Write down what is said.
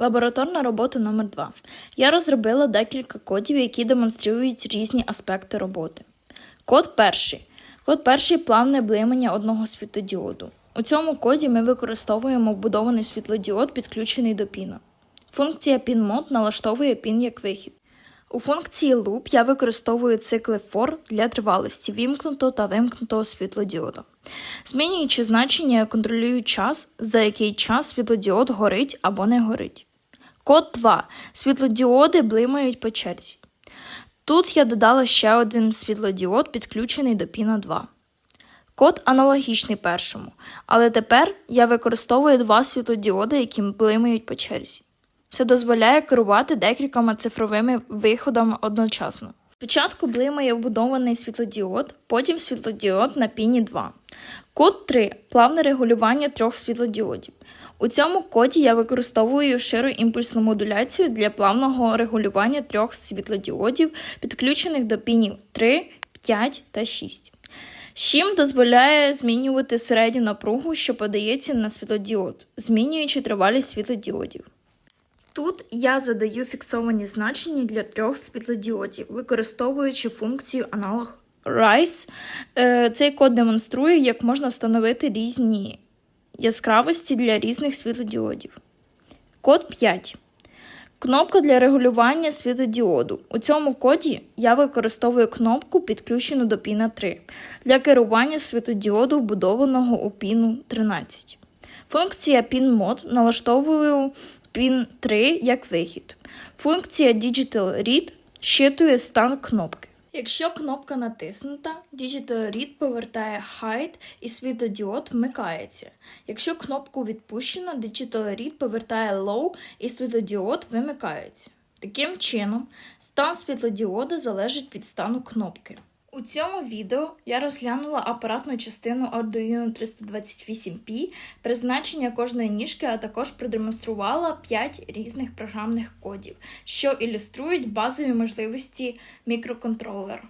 Лабораторна робота номер 2 Я розробила декілька кодів, які демонструють різні аспекти роботи. Код перший. Код перший плавне блимання одного світлодіоду. У цьому коді ми використовуємо вбудований світлодіод, підключений до піна. Функція PinMod налаштовує пін як вихід. У функції Loop я використовую цикли for для тривалості вімкнутого та вимкнутого світлодіода. Змінюючи значення, я контролюю час, за який час світлодіод горить або не горить. Код 2. Світлодіоди блимають по черзі. Тут я додала ще один світлодіод, підключений до піна 2. Код аналогічний першому, але тепер я використовую два світлодіоди, які блимають по черзі. Це дозволяє керувати декількома цифровими виходами одночасно. Спочатку блимає вбудований світлодіод, потім світлодіод на піні 2. Код 3 плавне регулювання трьох світлодіодів. У цьому коді я використовую широімпульсну модуляцію для плавного регулювання трьох світлодіодів, підключених до пінів 3, 5 та 6. Щім дозволяє змінювати середню напругу, що подається на світлодіод, змінюючи тривалість світлодіодів. Тут я задаю фіксовані значення для трьох світлодіодів, використовуючи функцію аналог RISE. Е, Цей код демонструє, як можна встановити різні яскравості для різних світлодіодів. Код 5. Кнопка для регулювання світлодіоду. У цьому коді я використовую кнопку, підключену до піна 3, для керування світлодіоду, вбудованого у піну 13. Функція PinMod налаштовую пін 3 як вихід. Функція Digital Read щитує стан кнопки. Якщо кнопка натиснута, Digital Read повертає Hide і світлодіод вмикається. Якщо кнопку відпущено, Digital Read повертає Low і світлодіод вимикається. Таким чином, стан світлодіода залежить від стану кнопки. У цьому відео я розглянула апаратну частину Arduino 328P, призначення кожної ніжки, а також продемонструвала 5 різних програмних кодів, що ілюструють базові можливості мікроконтролера.